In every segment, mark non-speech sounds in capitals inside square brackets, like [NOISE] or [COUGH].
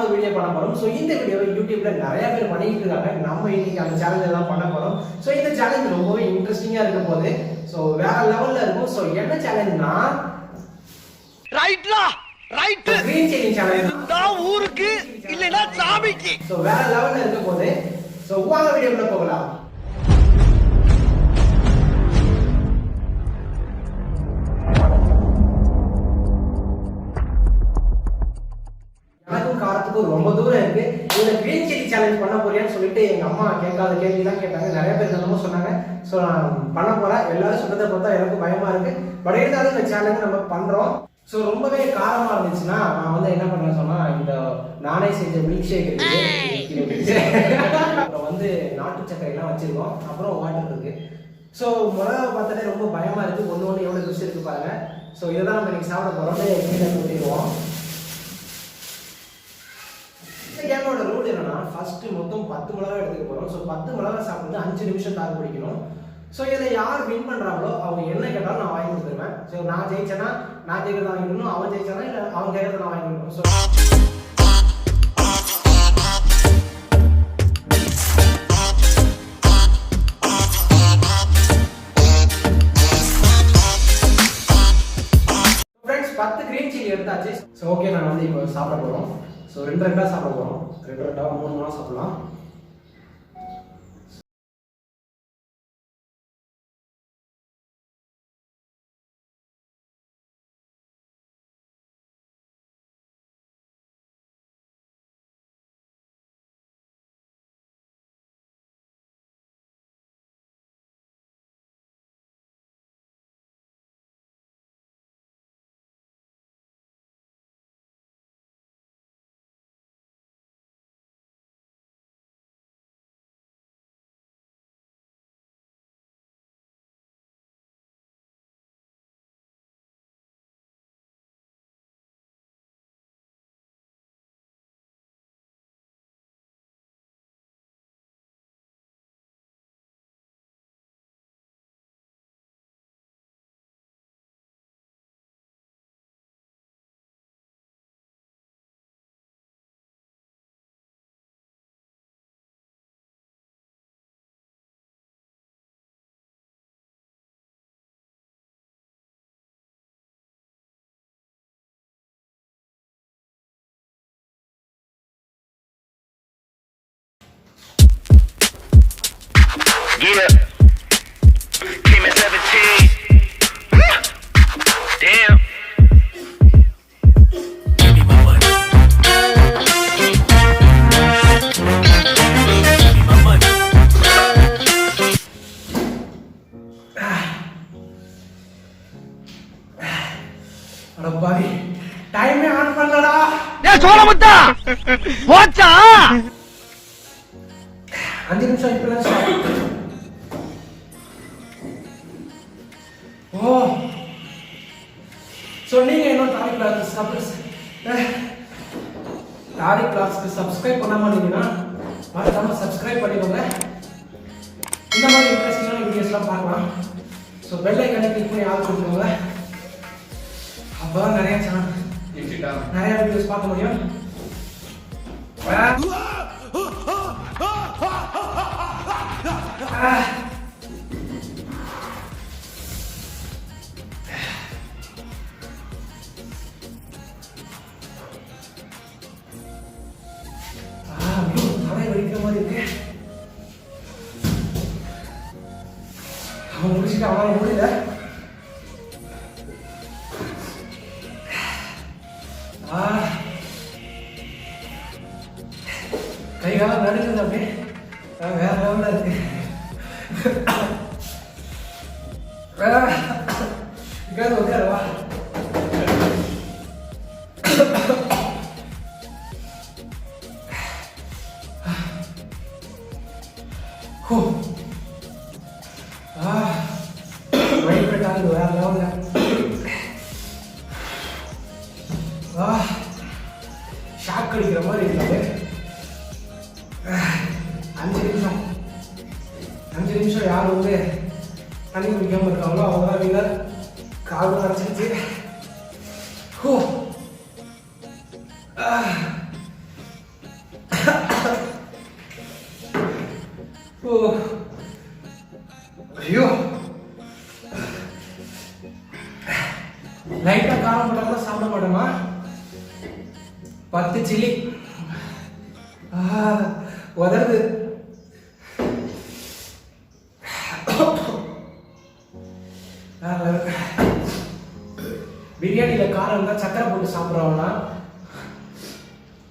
ஆறாவது வீடியோ பண்ண போறோம். ஸோ இந்த வீடியோவை யூடியூப்ல நிறைய பேர் பண்ணிட்டு இருக்காங்க. நம்ம இன்னைக்கு அந்த சேலஞ்ச் தான் பண்ண போறோம். ஸோ இந்த சேலஞ்ச் ரொம்பவே இன்ட்ரெஸ்டிங்கா இருக்க போகுது. ஸோ வேற லெவல்ல இருக்கும். ஸோ என்ன சேலஞ்ச்னா ரைட்லா ரைட் கிரீன் சேலஞ்ச் நான் ஊருக்கு இல்லைன்னா சாமிக்கு. ஸோ வேற லெவல்ல இருக்க போகுது. ஸோ வாங்க வீடியோக்குள்ள போகலாம். எனக்கும் ரொம்ப தூரம் இருக்கு. இந்த கிரீன் சில்லி சேலஞ்ச் பண்ண போறியான்னு சொல்லிட்டு எங்க அம்மா கேட்காத கேள்வி தான் கேட்டாங்க. நிறைய பேர் தினமும் சொன்னாங்க. ஸோ நான் பண்ண போறேன். எல்லாரும் சொன்னதை பார்த்தா எனக்கு பயமா இருக்கு. பட் இருந்தாலும் இந்த சேலஞ்ச் நம்ம பண்றோம். ஸோ ரொம்பவே காரமா இருந்துச்சுன்னா நான் வந்து என்ன பண்ண சொன்னா இந்த நானே செஞ்ச மில்க் ஷேக் அப்புறம் வந்து நாட்டு சர்க்கரை எல்லாம் வச்சிருக்கோம். அப்புறம் வாட்டர் இருக்கு. ஸோ மிளகா பார்த்தாலே ரொம்ப பயமா இருக்கு. ஒன்று ஒன்று எவ்வளோ ருசி இருக்கு பாருங்க. ஸோ இதை தான் நம்ம இன்னைக்கு சாப்பிட போகிறோம் கீழே ஊற்றிடுவோம் இந்த கேமோட ரூல் என்னன்னா ஃபர்ஸ்ட் மொத்தம் பத்து மிளகா எடுத்துக்க போறோம். ஸோ பத்து மிளகா சாப்பிட்டு அஞ்சு நிமிஷம் தாக்கு பிடிக்கணும் ஸோ இதில் யார் வின் பண்றாங்களோ அவங்க என்ன கேட்டாலும் நான் வாங்கி கொடுத்துருவேன். ஸோ நான் ஜெயிச்சேன்னா நான் ஜெயிக்கிறத வாங்கிக்கணும் அவன் ஜெயிச்சானா இல்லை அவன் கேட்கறத நான் வாங்கி கொடுக்கணும். ஸோ பத்து கிரீன் சில்லி எடுத்தாச்சு. ஸோ ஓகே நான் வந்து இப்போ சாப்பிட போகிறோம் ஸோ ரெண்டு ரெண்டாக சாப்பிட போகிறோம் ரெண்டு ரெண்டாக மூணு மூணாக சாப்பிட்லாம். Yeah. Came at 17. Damn. [SIGHS] டைமே ஆன் பண்ணலடா போச்சா அஞ்சு நிமிஷம் இப்பெல்லாம் ஓ. ஸோ நீங்க இன்னும் தாரி கிளாஸ் தாரி கிளாஸ்க்கு சப்ஸ்கிரைப் பண்ணாம இருந்தீங்கன்னா மறக்காம சப்ஸ்கிரைப் பண்ணிக்கோங்க. இந்த மாதிரி இன்ட்ரெஸ்டிங்கான வீடியோஸ்லாம் பார்க்கலாம். ஸோ பெல் ஐக்கனை கிளிக் பண்ணி ஆள் கொடுத்துக்கோங்க. அப்பதான் நிறைய சேனல் நிறைய வீடியோஸ் பார்க்க முடியும். ஆ. மாதிரி இருக்கு. அவன் முடிச்சுட்டு அவனால முடியல. ஆ. கை காலம் நடுக்குது அப்படியே வேற லெவலில் இருக்கு. வேற. உட்காரு வா வேற லெவலில் ஷாக் அடிக்கிற மாதிரி இருக்காது ah. அஞ்சு நிமிஷம். அஞ்சு நிமிஷம் யார் வந்து தண்ணி குடிக்காம இருக்காங்களோ அவங்க தான் வின்னர் கால் அரைச்சிருச்சு ஹோ ஐயோ லைட்டா காரம் போட்டா சாப்பிட மாட்டோமா பத்து சில்லி உதறது பிரியாணியில காரம் தான் சக்கரை போட்டு சாப்பிட்றவனா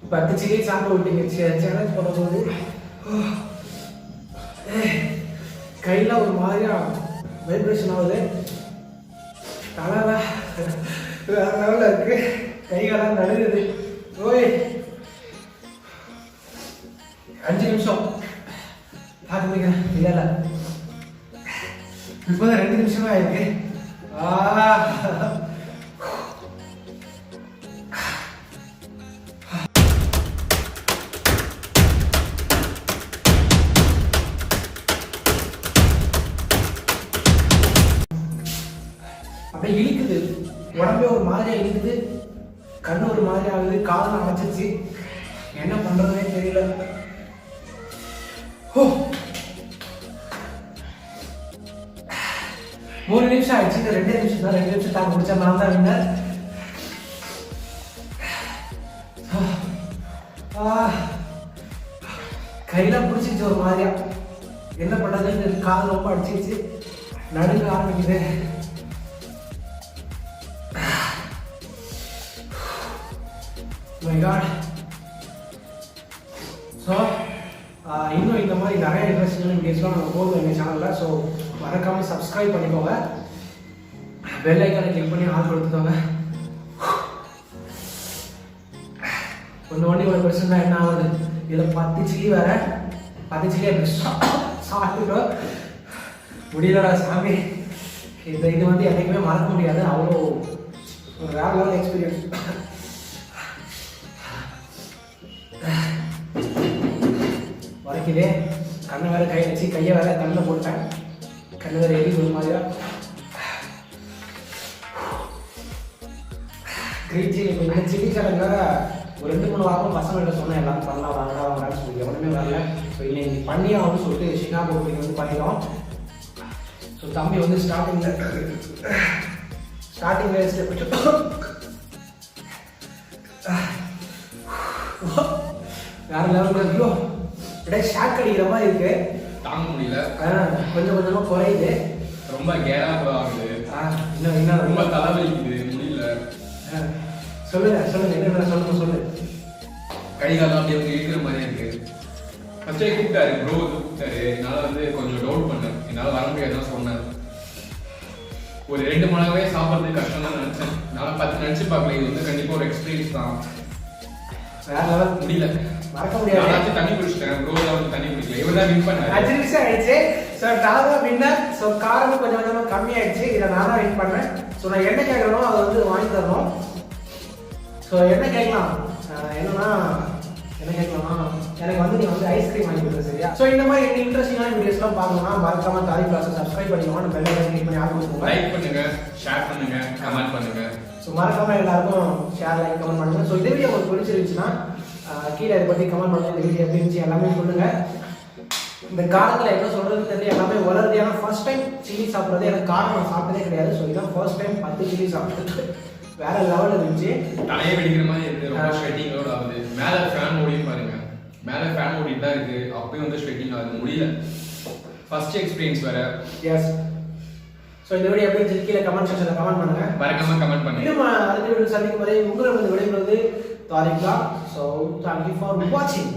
பத்து சில்லி சாப்பிட விட்டீங்க சேலஞ்ச் பண்ணும்போது போது கையில ஒரு மாதிரியா வைப்ரேஷன் ஆகுது. தலைவா வேற லெவலில் இருக்கு. கைகாலாம் நடுங்குது. ஓய். அஞ்சு நிமிஷம். பார்த்து முடிக்கிறேன். இல்லை இல்லை. இப்போதான் ரெண்டு நிமிஷமா ஆயிருக்கு. ஆ. அப்படியே இழுக்குது. உடம்பே ஒரு மாதிரியா இழுக்குது. கண்ணு ஒரு மாதிரி ஆகுது. காதல் அடைச்சிச்சு என்ன பண்றதுனே தெரியல. ஹோ. மூணு நிமிஷம் ஆயிடுச்சு. இந்த ரெண்டே நிமிஷம் தான். ரெண்டு நிமிஷம் தான் முடிச்சா நான் தான் வின்னர் கையில பிடிச்சிச்சு ஒரு மாதிரியா. என்ன பண்றதுன்னு காது ரொம்ப அடிச்சிருச்சு. நடுங்க ஆரம்பிக்குது. மை காட் ஸோ இன்னும் இந்த மாதிரி நிறைய இன்ட்ரெஸ்டிங் வீடியோஸ்லாம் நம்ம போதும் எங்கள் சேனலில் ஸோ மறக்காமல் சப்ஸ்கிரைப் பண்ணிக்கோங்க. பெல் ஐக்கானை கிளிக் பண்ணி ஆள் கொடுத்துக்கோங்க. ஒன்று ஒன்று ஒரு பிரச்சனை தான் என்ன ஆகுது? இதில் பத்து சில்லி வேற. பத்து சில்லி அப்படி சாப்பிட்டுட்டோம் முடியலடா சாமி. இந்த இது வந்து என்றைக்குமே மறக்க முடியாது. அவ்வளோ ஒரு வேற லெவல் எக்ஸ்பீரியன்ஸ் வரைக்குதே கண்ணை வேற கை வச்சு கையை வேற தண்ணில் போட்டேன் கண்ணு வேற எரி ஒரு மாதிரியா. கிரீச்சி சில்லி சில்லி ஒரு ரெண்டு மூணு வாரம் பசங்கள்ட்ட சொன்னேன் எல்லாரும் பண்ணலாம் வாங்கடா வாங்கடான்னு சொல்லி. எவனுமே வரல. ஸோ இன்னைக்கு பண்ணி ஆகும்னு சொல்லிட்டு ஷிகாகோ வந்து பண்ணிடும் ஸோ தம்பி வந்து ஸ்டார்டிங்கில் ஸ்டார்டிங்கில் ஸ்டெப் வேற லெவலில் ஐயோ அப்படியே ஷாக் அடிக்கிற மாதிரி இருக்கு. தாங்க முடியல. கொஞ்சம் கொஞ்சமா குறையுது. ரொம்ப கேரா ஆகுது. இன்னும் இன்னும். ரொம்ப தலைவலிக்குது முடியல. சொல்லுங்க சொல்லுங்க என்ன சொல்லுங்க சொல்லு. கை காலம் அப்படியே வந்து இருக்கிற மாதிரியே இருக்கு. ஃபர்ஸ்டே கூப்பிட்டாரு ப்ரோ கூப்பிட்டாரு. என்னால வந்து கொஞ்சம் டவுட் பண்ணேன். என்னால வர முடியாதுன்னு சொன்னேன் ஒரு ரெண்டு மணி சாப்பிட்றது கஷ்டம் தான் நினைச்சேன். நான் பத்து நினைச்சு பார்க்கல. இது வந்து கண்டிப்பா ஒரு எக்ஸ்பீரியன்ஸ் தான். வேற முடியல. மறக்க முடியாது. தண்ணி குடிச்சிட்டேன் ப்ரோ வந்து தண்ணி குடிக்கல இவர் தான் வின் பண்ணாரு. அஞ்சு நிமிஷம் ஆயிடுச்சு. ஸோ தான் வின்னர் ஸோ காரம் கொஞ்சம் கொஞ்சமா கம்மி ஆயிடுச்சு இதை நான் தான் வின் பண்ணேன். ஸோ நான் என்ன கேட்கறனோ அதை வந்து வாங்கி தரணும். ஸோ என்ன கேட்கலாம்? என்னன்னா என்ன கேட்கலாமா எனக்கு வந்து நீ வந்து ஐஸ்கிரீம் வாங்கி கொடுத்த சரியா? ஸோ இந்த மாதிரி எனக்கு இன்ட்ரெஸ்டிங்கான வீடியோஸ்லாம் பார்க்கணும்னா மறக்காம தாரி கிளாஸை சப்ஸ்கிரைப் பண்ணிக்கோங்க. பெல் ஐக்கன் கிளிக் பண்ணி ஆள் கொடுத்துக்கோங்க லைக் பண்ணுங்க ஷேர் பண்ணுங்க கமெண்ட் பண்ணுங்க. ஸோ மறக்காம எல்லாருக்கும் ஷேர் லைக் கமெண்ட் பண்ணுங்க. ஸோ இந்த வீடியோ உங்களுக்கு பிடிச்சிருந்துச்சுன்னா கீழே இதை பற்றி கமெண்ட் பண்ணுங்க இந்த வீடியோ எப்படி இருந்துச்சு எல்லாமே சொல்லுங்க. இந்த காலத்தில் என்ன சொல்றது தெரியல எல்லாமே வளருது. ஏன்னா ஃபர்ஸ்ட் டைம் சில்லி சாப்பிட்றது எனக்கு காரம் நான் சாப்பிட்டதே கிடையாது. ஸோ இதான் ஃபர்ஸ்ட் டைம் பத்து சில்லி சாப்பிட்டு வேற லெவலில் இருந்துச்சு. தலையே வெடிக்கிற மாதிரி இருக்கு. ரொம்ப ஸ்வெட்டிங்கோட ஆகுது. மேல ஃபேன் ஓடியும் பாருங்க. மேல ஃபேன் ஓடிட்டு தான் இருக்கு. அப்பயும் வந்து ஸ்வெட்டிங் ஆகுது. முடியல. ஃபர்ஸ்ட் எக்ஸ்பீரியன்ஸ் வேற. எஸ் ஸோ இந்த வீடியோ எப்படி கீழே கமெண்ட் செக்ஷனில் கமெண்ட் பண்ணுங்க. மறக்காம கமெண்ட் பண்ணுங்க. அடுத்த வீடியோ சந்திக்கும் வரை உங்களை வந்து விடைபெறுவது Tariqa. So thank you for watching.